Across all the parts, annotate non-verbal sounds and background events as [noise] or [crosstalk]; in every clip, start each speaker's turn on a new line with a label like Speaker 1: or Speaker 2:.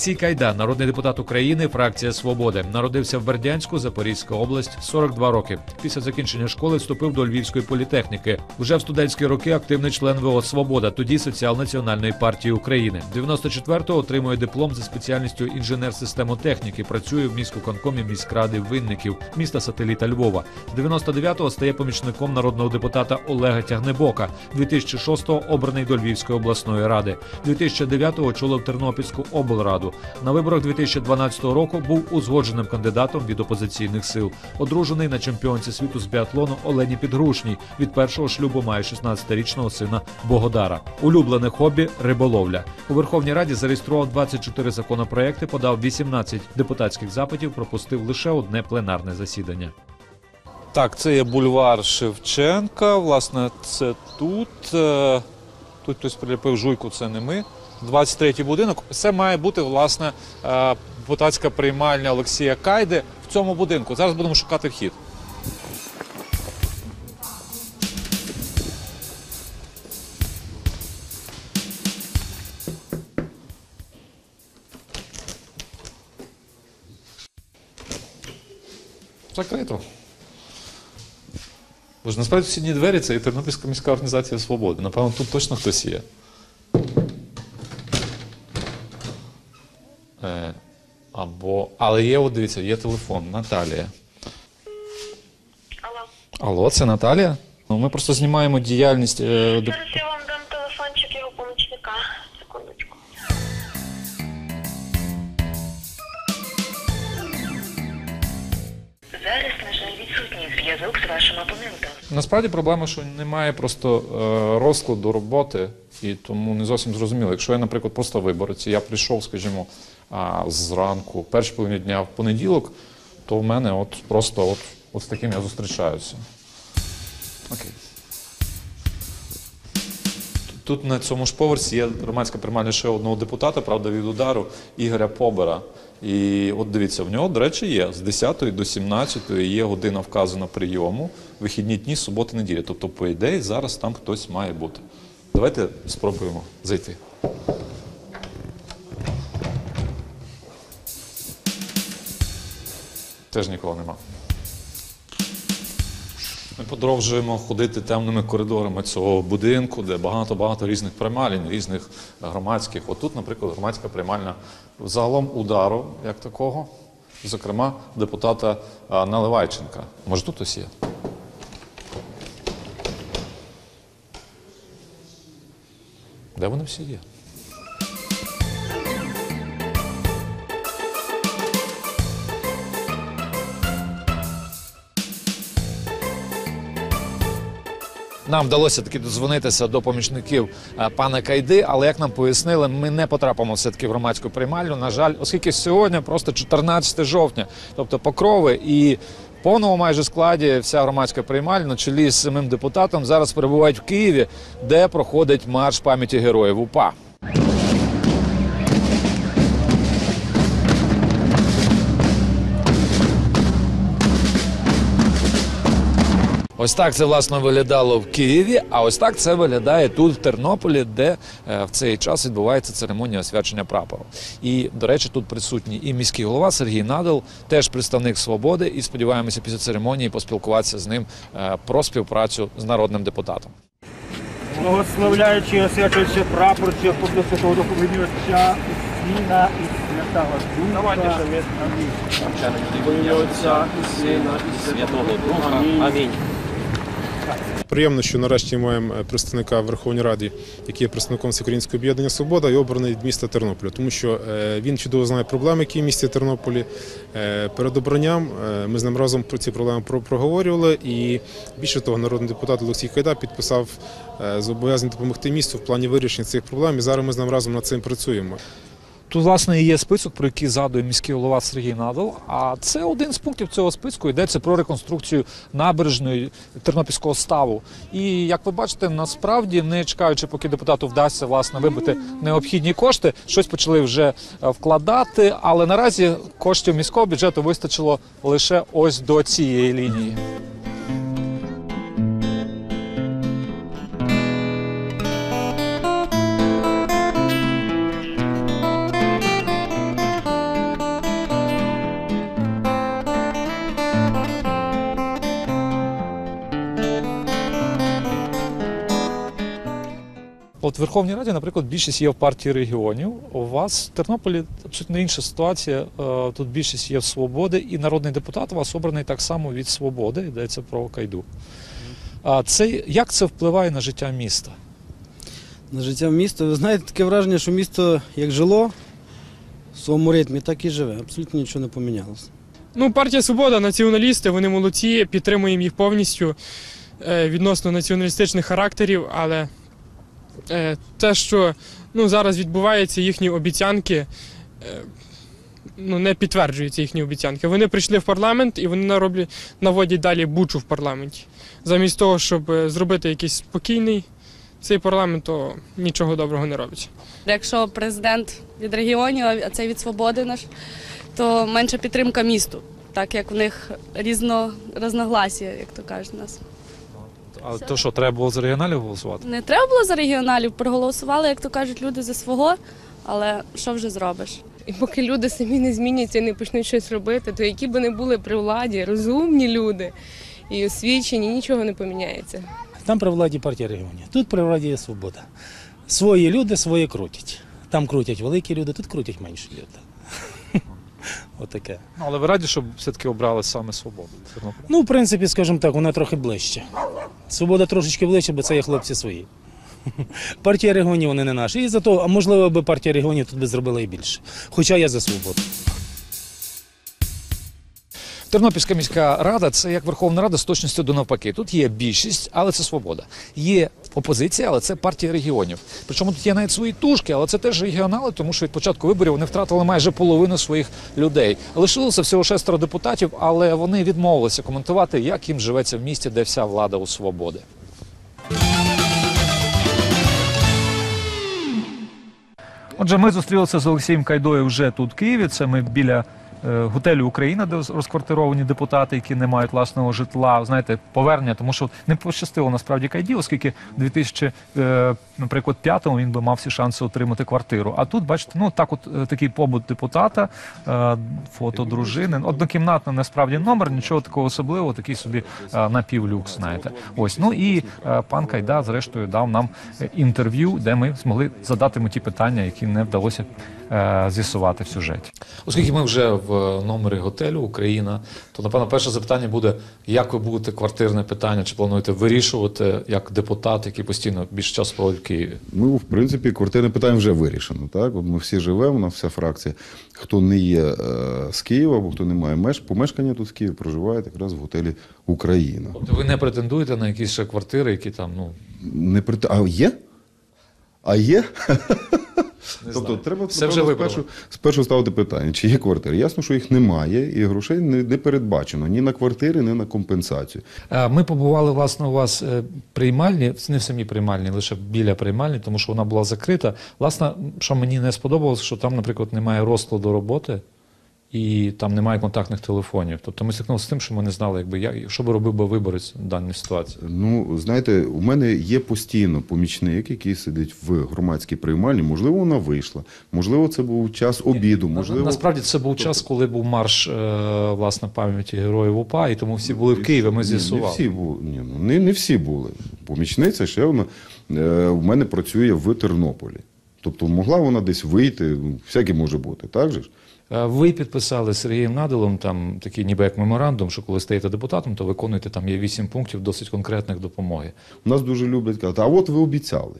Speaker 1: Олексій Кайда, народний депутат України, фракція Свободи. Народився в Бердянську, Запорізька область, 42 роки. Після закінчення школи вступив до Львівської політехніки. Уже в студентські роки активний член ВО Свобода, тоді Соціал-національної партії України. 94-го отримує диплом за спеціальністю інженер системотехніки. Працює в міськвиконкомі міськради винників міста сателіта Львова. 99-го стає помічником народного депутата Олега Тягнебока. 2006-го обраний до Львівської обласної ради. 2009-го очолив Тернопільську облраду. На виборах 2012 року був узгодженим кандидатом від опозиційних сил. Одружений на чемпіонці світу з біатлону Олені Підгрушній. Від першого шлюбу має 16-річного сина Богодара. Улюблене хобі риболовля. У Верховній Раді зареєстрував 24 законопроекти, подав 18 депутатських запитів, пропустив лише одне пленарне засідання.
Speaker 2: Так, це є бульвар Шевченка. Власне, це тут. Е, Тут хтось приліпив жуйку, це не ми. 23-й будинок. Це має бути власне е, депутатська приймальня Олексія Кайди в цьому будинку. Зараз будемо шукати вхід. Закрито. Бо ж насправді сусідні двері це і Тернопільська міська організація свободи. Напевно, тут точно хтось є. Е, або. Але є, от дивіться, є телефон. Наталія.
Speaker 3: Алло.
Speaker 2: Алло, це Наталія? Ну, ми просто знімаємо діяльність. Е, деп-
Speaker 3: Зараз я вам дам телефончик його помічника. Секундочку. Зараз, на жаль, відсутній зв'язок з вашим абонентом.
Speaker 2: Насправді проблема, що немає просто е, розкладу роботи, і тому не зовсім зрозуміло. Якщо я, наприклад, просто виборець, я прийшов, скажімо, зранку, перші половині дня в понеділок, то в мене от просто от, от з таким я зустрічаюся. Окей. Тут на цьому ж поверсі є громадська приймальня ще одного депутата, правда, від удару Ігоря Побера. І от дивіться, в нього, до речі, є з 10 до 17 є година вказана прийому, вихідні дні, суботи, неділя. Тобто, по ідеї, зараз там хтось має бути. Давайте спробуємо зайти. Теж нікого нема. Ми продовжуємо ходити темними коридорами цього будинку, де багато-багато різних приймалень, різних громадських. Отут, наприклад, громадська приймальня загалом удару, як такого, зокрема, депутата Наливайченка. Може, тут хтось є? Де вони всі є? Нам вдалося таки дозвонитися до помічників е, пана Кайди, але як нам пояснили, ми не потрапимо все таки в громадську приймальню. На жаль, оскільки сьогодні просто 14 жовтня, тобто покрови і. Повному майже складі вся громадська приймальня на чолі з самим депутатом зараз перебувають в Києві, де проходить марш пам'яті героїв УПА. Ось так це власне виглядало в Києві. А ось так це виглядає тут, в Тернополі, де е, в цей час відбувається церемонія освячення прапору. І, до речі, тут присутній і міський голова Сергій Надал, теж представник свободи. І сподіваємося після церемонії поспілкуватися з ним е, про співпрацю з народним депутатом.
Speaker 4: Благословляючи освячуючи прапор цього поки Святого Духу в ім'я Отця і Сина і Святого Духа. Амінь. Во ім'я Отця і Сина і Святого Духа. Амінь.
Speaker 5: Приємно, що нарешті маємо е, представника в Верховній Раді, який є представником Всеукраїнського об'єднання Свобода і обраний від міста Тернополя, тому що е, він чудово знає проблеми, які в місті Тернополі. Е, Перед обранням ми з ним разом про ці проблеми про- проговорювали. І більше того, народний депутат Олексій Кайда підписав зобов'язання допомогти місту в плані вирішення цих проблем. І зараз ми з ним разом над цим працюємо.
Speaker 2: Тут, власне, є список, про який згадує міський голова Сергій Надал. А це один з пунктів цього списку. Йдеться про реконструкцію набережної Тернопільського ставу. І як ви бачите, насправді, не чекаючи, поки депутату вдасться власне вибити необхідні кошти, щось почали вже е, вкладати. Але наразі коштів міського бюджету вистачило лише ось до цієї лінії. В Верховній Раді, наприклад, більшість є в партії регіонів. У вас в Тернополі абсолютно інша ситуація. Е, Тут більшість є в свободи, і народний депутат у вас обраний так само від свободи. Йдеться про Кайду. А це як це впливає на життя міста?
Speaker 6: на життя міста. Ви знаєте, таке враження, що місто як жило в своєму ритмі, так і живе. Абсолютно нічого не помінялося.
Speaker 7: Ну, партія Свобода, націоналісти, вони молодці, підтримуємо їх повністю е, відносно націоналістичних характерів, але те, що ну, зараз відбувається, їхні обіцянки, е, ну, не підтверджуються їхні обіцянки. Вони прийшли в парламент і вони нароблять, наводять далі бучу в парламенті. Замість того, щоб е, зробити якийсь спокійний цей парламент, то нічого доброго не робить.
Speaker 8: Якщо президент від регіонів, а це від свободи наш, то менша підтримка місту, так як в них різно розногласія, як то кажуть нас.
Speaker 2: А то що, треба було за регіоналів голосувати?
Speaker 8: Не треба було за регіоналів, проголосували, як то кажуть, люди за свого, але що вже зробиш?
Speaker 9: І поки люди самі не зміняться і не почнуть щось робити, то які би не були при владі, розумні люди і освічені, нічого не поміняється.
Speaker 10: Там при владі партія регіонів. Тут при владі є свобода. Свої люди свої крутять. Там крутять великі люди, тут крутять менші люди. [laughs] Отаке.
Speaker 2: Ну, але ви раді, щоб все-таки обрали саме свободу.
Speaker 10: Ну, в принципі, скажімо так, вона трохи ближче. Свобода трошечки ближче, бо це є хлопці свої. [laughs] Партія регіонів вони не наші. І зато, а можливо, би партія регіонів тут би зробила і більше. Хоча я за свободу.
Speaker 2: Тернопільська міська рада це як Верховна Рада з точністю до навпаки. Тут є більшість, але це свобода. Є опозиція, але це партія регіонів. Причому тут є навіть свої тушки, але це теж регіонали, тому що від початку виборів вони втратили майже половину своїх людей. Лишилося всього шестеро депутатів, але вони відмовилися коментувати, як їм живеться в місті, де вся влада у свободи. Отже, ми зустрілися з Олексієм Кайдою вже тут, в Києві. Це ми біля готелю Україна, де розквартировані депутати, які не мають власного житла. Знаєте, повернення, тому що не пощастило насправді Кайді, оскільки в 2000, е, наприклад, п'ятому він би мав всі шанси отримати квартиру. А тут, бачите, ну так, от е, такий побут депутата, е, фото дружини, однокімнатний насправді номер, нічого такого особливого, такий собі е, напівлюкс. Знаєте, ось ну і е, пан Кайда, зрештою, дав нам е, інтерв'ю, де ми змогли задати йому ті питання, які не вдалося е, з'ясувати в сюжеті. Оскільки ми вже в номері готелю Україна, то напевно перше запитання буде: як ви будете квартирне питання, чи плануєте вирішувати як депутат, який постійно більше часу проводить в Києві?
Speaker 11: Ну, в принципі, квартирне питання вже вирішено. Так? От ми всі живемо, у нас вся фракція. Хто не є е, з Києва, або хто не має меж, помешкання тут в Києві, проживає якраз в готелі Україна.
Speaker 2: Тобто ви не претендуєте на якісь ще квартири, які там, ну
Speaker 11: Не прит... А є? А є?
Speaker 2: Не
Speaker 11: Тобто
Speaker 2: знаю.
Speaker 11: треба
Speaker 2: Все вже
Speaker 11: спершу, спершу ставити питання, чи є квартири. Ясно, що їх немає, і грошей не, не передбачено ні на квартири, ні на компенсацію.
Speaker 2: Ми побували власне у вас е, приймальні, не в самій приймальні, лише біля приймальні, тому що вона була закрита. Власне, що мені не сподобалось, що там, наприклад, немає розкладу роботи і там немає контактних телефонів. Тобто ми стикнулися з тим, що ми не знали, якби як, що би робив би виборець в даній ситуації.
Speaker 11: Ну, знаєте, у мене є постійно помічник, який сидить в громадській приймальні. Можливо, вона вийшла. Можливо, це був час обіду. Можливо,
Speaker 2: Насправді це був час, коли був марш е, власне пам'яті героїв УПА, і тому всі були в Києві. Ми з'ясували.
Speaker 11: Не всі були. Ні, ну, не, не всі були. Помічниця ще вона е, в мене працює в Тернополі. Тобто могла вона десь вийти, ну, всяке може бути, так же ж?
Speaker 2: Е, Ви підписали Сергієм Надалом там такий ніби як меморандум, що коли стаєте депутатом, то виконуєте там є вісім пунктів досить конкретних допомоги.
Speaker 11: Нас дуже люблять казати, а от ви обіцяли.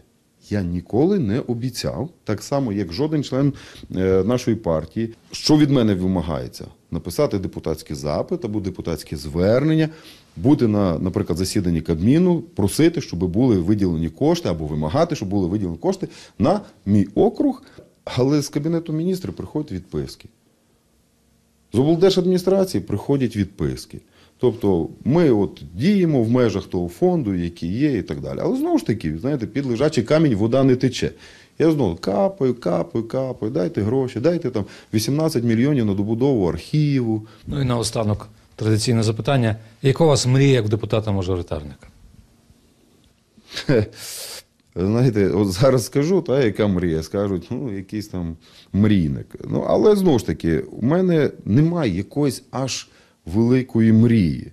Speaker 11: Я ніколи не обіцяв, так само, як жоден член е, нашої партії. Що від мене вимагається? Написати депутатський запит або депутатське звернення, бути на, наприклад, засіданні Кабміну, просити, щоб були виділені кошти, або вимагати, щоб були виділені кошти на мій округ. Але з Кабінету міністрів приходять відписки. З облдержадміністрації приходять відписки. Тобто ми от діємо в межах того фонду, який є, і так далі. Але знову ж таки, знаєте, під лежачий камінь вода не тече. Я знову капаю, капаю, капаю, дайте гроші, дайте там 18 мільйонів на добудову архіву.
Speaker 2: Ну і наостанок традиційне запитання: яка у вас мрія як депутата-мажоритарника? [laughs]
Speaker 11: Знаєте, от зараз скажу, та, яка мрія, скажуть, ну, якийсь там мрійник. Ну, але знову ж таки, у мене немає якоїсь аж великої мрії.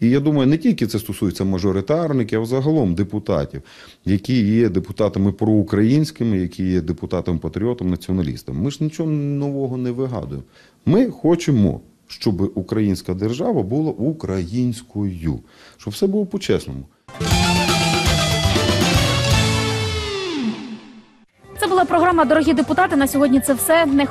Speaker 11: І я думаю, не тільки це стосується мажоритарників, а взагалом депутатів, які є депутатами проукраїнськими, які є депутатами патріотами, націоналістами. Ми ж нічого нового не вигадуємо. Ми хочемо, щоб українська держава була українською, щоб все було по-чесному.
Speaker 12: Була програма Дорогі депутати. На сьогодні це все. Не